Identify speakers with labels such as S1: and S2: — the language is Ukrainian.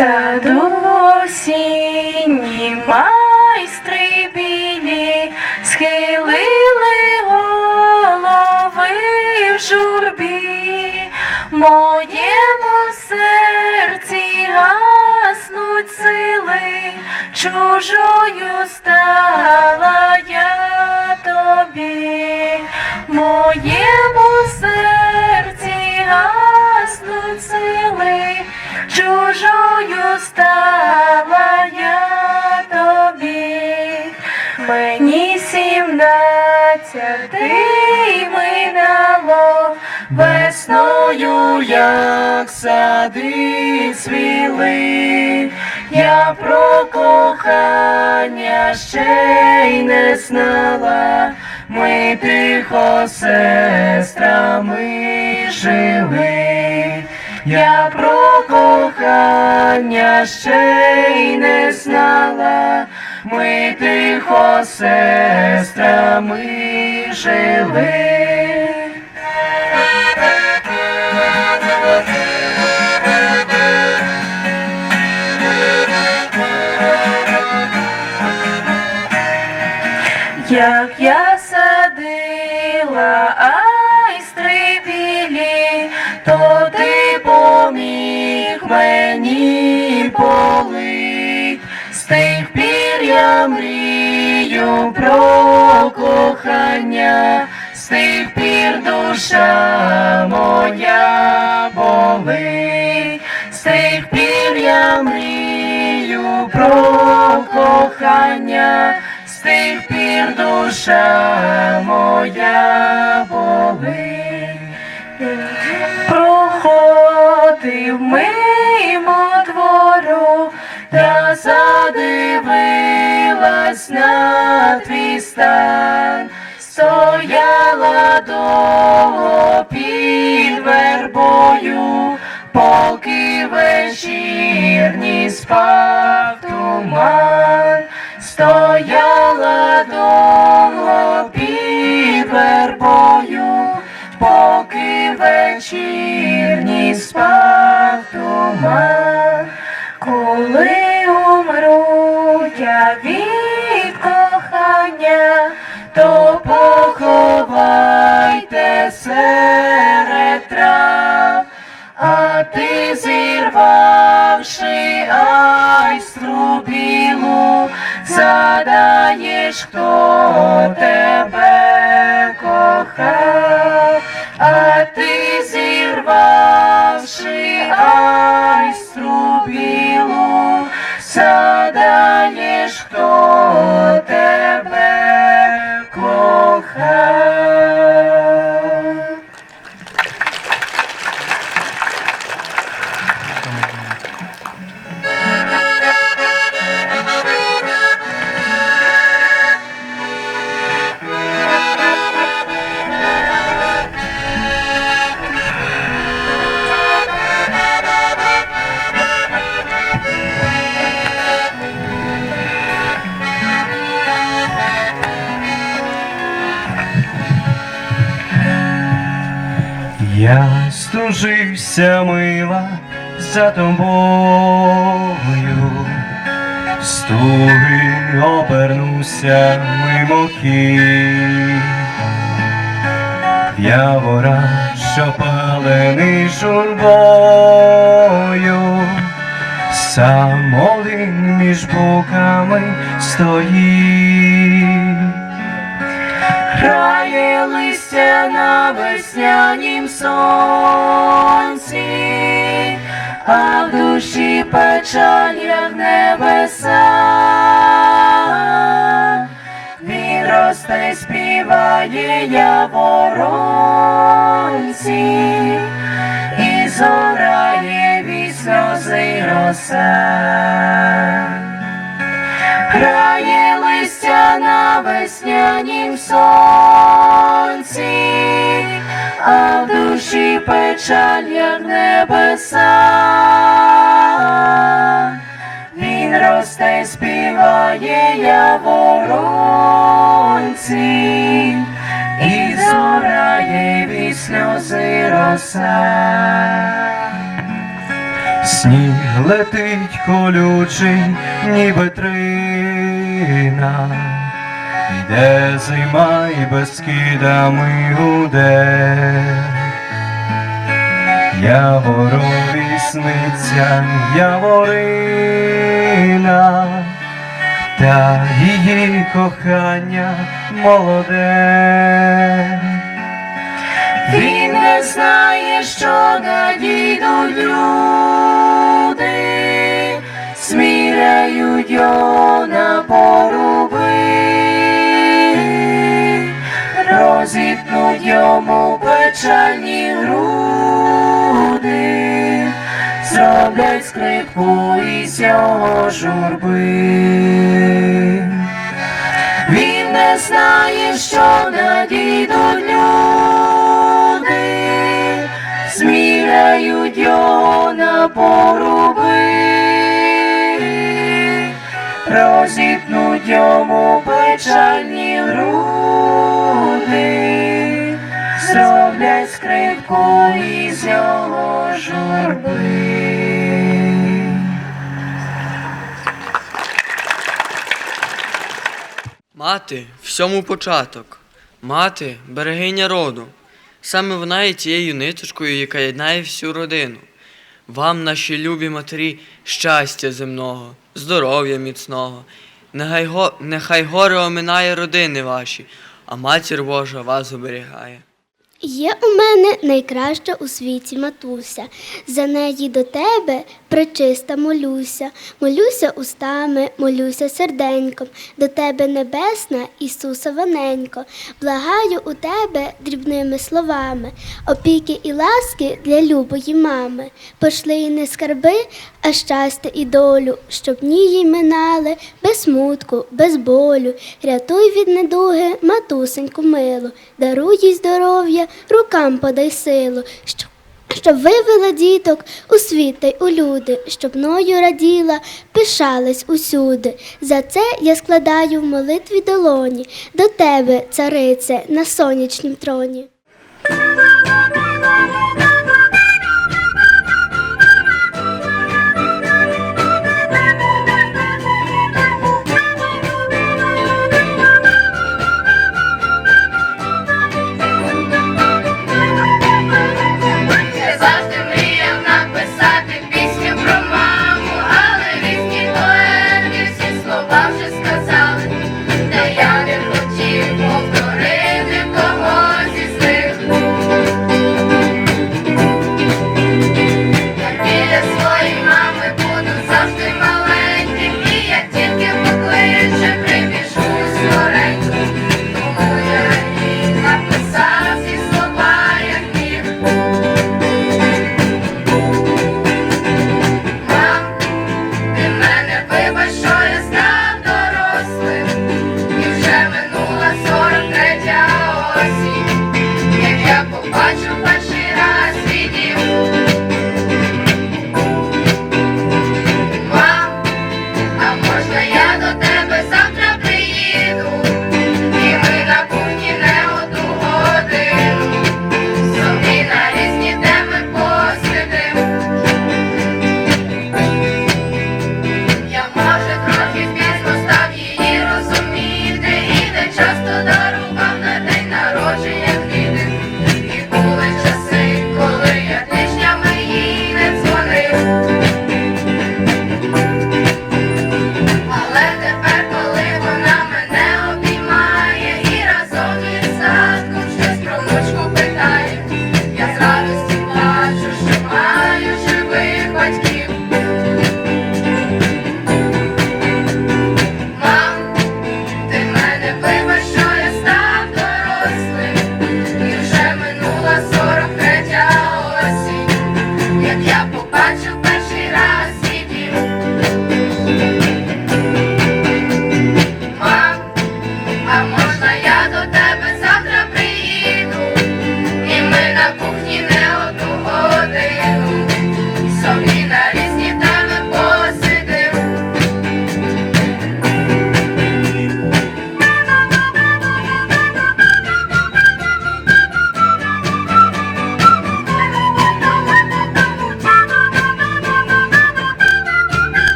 S1: саду осінні майстри білі схилили голови в журбі, моєму серці гаснуть сили, чужою стала весною, як сади цвіли, я про кохання ще й не знала, ми тихо сестрами жили. Я про кохання ще й не знала, ми тихо сестрами жили. Мені полить. З тих пір я мрію про кохання, з тих пір душа моя болить, з тих пір я мрію про кохання. З тих пір душа моя болить. На твій стан, стояла довго під вербою, поки вечірній спав туман, стояла довго під вербою, поки вечірній спав туман, коли умру я кохання, то поховайте серед трав, а ти зірвавши айстру білу, задаєш, хто тебе
S2: Я стужився мила за тобою, стуги обернуся мимохідь. Я вора, що палений журбою, сам один між боками стоїть.
S1: Листя на веснянім сонці, а в душі печаль, як небеса. Він росте, співає я воронці, і зорає сльози роса. Грає листя на веснянім сонці, а в душі печаль, як небеса. Він росте, співає я воронці, і зорає сльози роса.
S2: Сніг летить колючий, ніби трина, йде зима і без скидами гуде. Яворові сниться яворина, та її кохання молоде.
S1: Він не знає, що надійдуть люди, сміряють його на поруби, розітнуть йому печальні груди, зроблять скрипку із його журби. Він не знає, що надійдуть люди, зміряють його на поруби, розітнуть йому печальні груди, зроблять скрипку із його журби.
S3: Мати всьому початок, мати берегиня роду. Саме вона є тією ниточкою, яка єднає всю родину. Вам, наші любі матері, щастя земного, здоров'я міцного. Нехай, горе оминає родини ваші, а матір Божа вас оберігає.
S4: Є у мене найкраща у світі матуся. За неї до тебе пречиста молюся. Молюся устами, молюся серденьком. До тебе небесна, Ісуса Ваненько. Благаю у тебе дрібними словами, опіки і ласки для любої мами. Пошли й не скарби, а щастя і долю, щоб дні їй минали без смутку, без болю. Рятуй від недуги, матусеньку милу, даруй їй здоров'я, рукам подай силу, щоб, вивела діток у світ та й у люди, щоб мною раділа, пишались усюди. За це я складаю в молитві долоні до тебе, царице, на сонячнім троні.